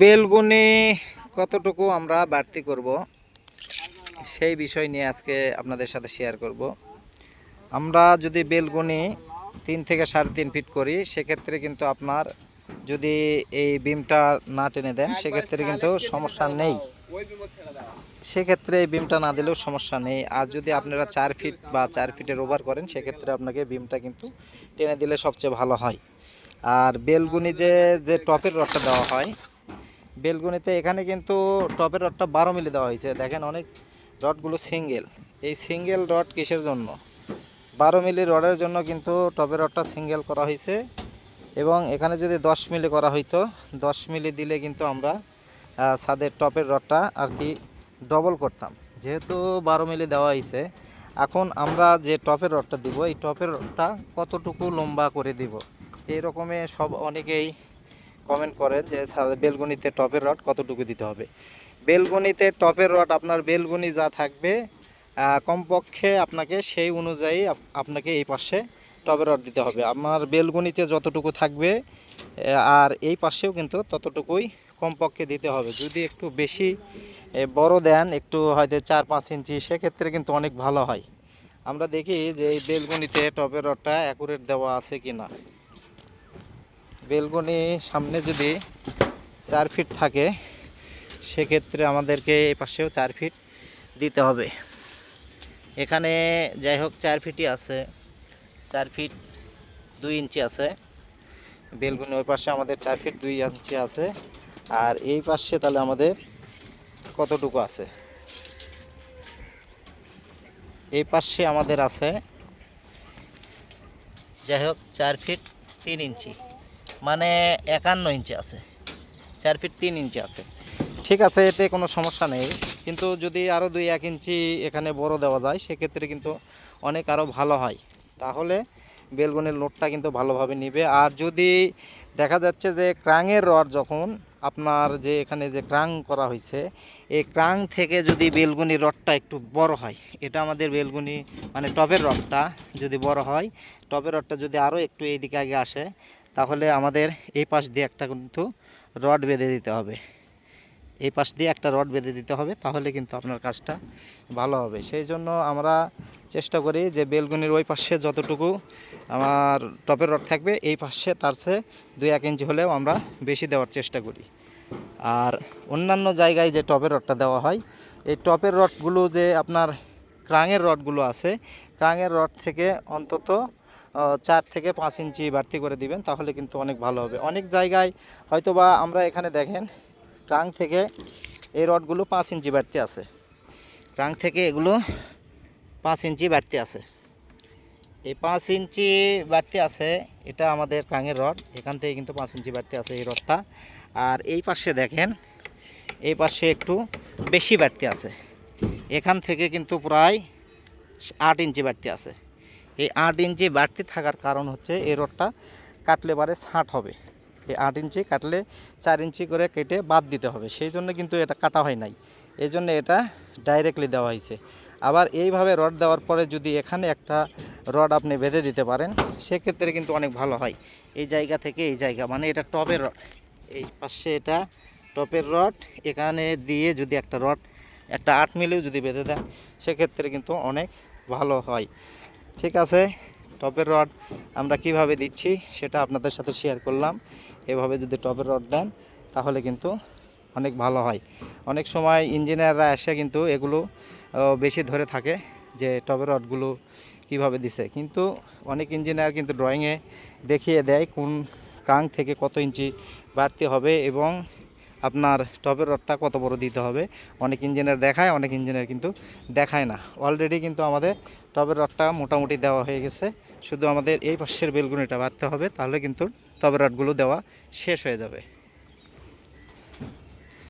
বেলগুনি কতটুকু আমরা বাড়তি করব, সেই বিষয় নিয়ে আজকে আপনাদের সাথে শেয়ার করব। আমরা যদি বেলগুনি তিন থেকে সাড়ে তিন ফিট করি, সেক্ষেত্রে কিন্তু আপনার যদি এই বিমটা না টেনে দেন, সেক্ষেত্রে কিন্তু সমস্যা নেই। সেক্ষেত্রে এই বিমটা না দিলেও সমস্যা নেই। আর যদি আপনারা চার ফিট বা চার ফিটের ওভার করেন, সেক্ষেত্রে আপনাকে বিমটা কিন্তু টেনে দিলে সবচেয়ে ভালো হয়। আর বেলগুনি যে যে টপের রডটা দেওয়া হয়, বেলগুনিতে এখানে কিন্তু টপের রডটা বারো মিলি দেওয়া হয়েছে। দেখেন অনেক রডগুলো সিঙ্গেল। এই সিঙ্গেল রড কিসের জন্য? বারো মিলি রডের জন্য কিন্তু টপের রডটা সিঙ্গেল করা হয়েছে এবং এখানে যদি দশ মিলি করা হইতো, দশ মিলি দিলে কিন্তু আমরা ছাদের টপের রডটা আর কি ডবল করতাম। যেহেতু বারো মিলি দেওয়া হয়েছে, এখন আমরা যে টপের রডটা দিব, এই টপের রডটা কতটুকু লম্বা করে দিব? এই রকমে সব অনেকেই কমেন্ট করেন যে বেলগুনিতে টপের রড কতটুকু দিতে হবে? বেলগুনিতে টপের রড আপনার বেলগুনি যা থাকবে কমপক্ষে আপনাকে সেই অনুযায়ী আপনাকে এই পাশে টবের রড দিতে হবে। আমার বেলগুনিতে যতটুকু থাকবে আর এই পাশেও কিন্তু ততটুকুই কমপক্ষে দিতে হবে। যদি একটু বেশি বড় দেন, একটু হয়তো চার পাঁচ ইঞ্চি, সেক্ষেত্রে কিন্তু অনেক ভালো হয়। আমরা দেখি যে, এই বেলগুনিতে টবের রডটা অ্যাকুরেট দেওয়া আছে কি না বেলগুনি সামনে যদি চার ফিট থাকে, সেক্ষেত্রে আমাদেরকে এই পাশেও চার ফিট দিতে হবে। এখানে যাই হোক চার ফিটই আছে, চার ফিট দুই ইঞ্চি আছে। বেলগুনি ওই পাশে আমাদের চার ফিট দুই ইঞ্চি আছে। আর এই পাশে তাহলে আমাদের কতটুকু আছে? এই পাশে আমাদের আছে, যাই হোক চার ফিট তিন ইঞ্চি। মানে একান্ন ইঞ্চি আছে। চার ফিট তিন ইঞ্চি আছে। ঠিক আছে, এতে কোনো সমস্যা নেই। কিন্তু যদি আরও দুই এক ইঞ্চি এখানে বড় দেওয়া যায়, সেক্ষেত্রে কিন্তু অনেক আরও ভালো হয়। তাহলে বেলগুনের লোডটা কিন্তু ভালোভাবে নিবে। আর যদি দেখা যাচ্ছে যে ক্রাঙের রড যখন আপনার যে এখানে যে ক্রাং করা হয়েছে, এই ক্রাং থেকে যদি বেলগুনি রডটা একটু বড় হয়, এটা আমাদের বেলগুনি মানে টবের রডটা যদি বড় হয় টবের রডটা যদি আরও একটু এইদিকে আগে আসে তাহলে আমাদের এই পাশ দিয়ে একটা কিন্তু রড বেঁধে দিতে হবে। এই পাশ দিয়ে একটা রড বেঁধে দিতে হবে, তাহলে কিন্তু আপনার কাজটা ভালো হবে। সেই জন্য আমরা চেষ্টা করি যে বেলগুনির ওই পাশে যতটুকু আমার টপের রড থাকবে, এই পাশে তার চেয়ে দুই এক ইঞ্চি হলেও আমরা বেশি দেওয়ার চেষ্টা করি। আর অন্যান্য জায়গায় যে টপের রডটা দেওয়া হয়, এই টপের রডগুলো যে আপনার ক্রাঙের রডগুলো আছে, ক্রাঙের রড থেকে অন্তত চার থেকে পাঁচ ইঞ্চি বাড়তি করে দিবেন, তাহলে কিন্তু অনেক ভালো হবে। অনেক জায়গায় হয়তোবা আমরা এখানে দেখেন ক্রাং থেকে এই রডগুলো পাঁচ ইঞ্চি বাড়তি আছে। ক্রাং থেকে এগুলো পাঁচ ইঞ্চি বাড়তি আছে। এই পাঁচ ইঞ্চি বাড়তি আছে, এটা আমাদের ক্রাঙের রড, এখান থেকে কিন্তু পাঁচ ইঞ্চি বাড়তি আছে এই রডটা। আর এই পাশে দেখেন, এই পাশে একটু বেশি বাড়তি আছে। এখান থেকে কিন্তু প্রায় আট ইঞ্চি বাড়তি আছে। এই আট ইঞ্চি বাড়তি থাকার কারণ হচ্ছে এই রডটা কাটলে পারে ছাঁট হবে। এই আট ইঞ্চি কাটলে চার ইঞ্চি করে কেটে বাদ দিতে হবে। সেই জন্য কিন্তু এটা কাটা হয় নাই। এই জন্য এটা ডাইরেক্টলি দেওয়া হয়েছে। আবার এইভাবে রড দেওয়ার পরে যদি এখানে একটা রড আপনি বেঁধে দিতে পারেন, সেক্ষেত্রে কিন্তু অনেক ভালো হয়। এই জায়গা থেকে এই জায়গা মানে এটা টপের রড। এই পাশে এটা টপের রড। এখানে দিয়ে যদি একটা রড, একটা আট মিলেও যদি বেঁধে দেন, সেক্ষেত্রে কিন্তু অনেক ভালো হয়। ঠিক আছে, টপের রড আমরা কীভাবে দিচ্ছি সেটা আপনাদের সাথে শেয়ার করলাম। এভাবে যদি টপের রড দেন, তাহলে কিন্তু অনেক ভালো হয়। অনেক সময় ইঞ্জিনিয়াররা এসে কিন্তু এগুলো বেশি ধরে থাকে যে টপের রডগুলো কীভাবে দিছে। কিন্তু অনেক ইঞ্জিনিয়ার কিন্তু ড্রয়িংয়ে দেখিয়ে দেয় কোন ক্রাং থেকে কত ইঞ্চি বাড়তে হবে এবং আপনার টপের রডটা কত বড় দিতে হবে? অনেক ইঞ্জিনিয়ার দেখায়, অনেক ইঞ্জিনিয়ার কিন্তু দেখায় না। অলরেডি কিন্তু আমাদের টবের রডটা মোটামুটি দেওয়া হয়ে গেছে। শুধু আমাদের এই পাশের বেলগুনিটা বাড়তে হবে, তাহলে কিন্তু টবের রডগুলো দেওয়া শেষ হয়ে যাবে।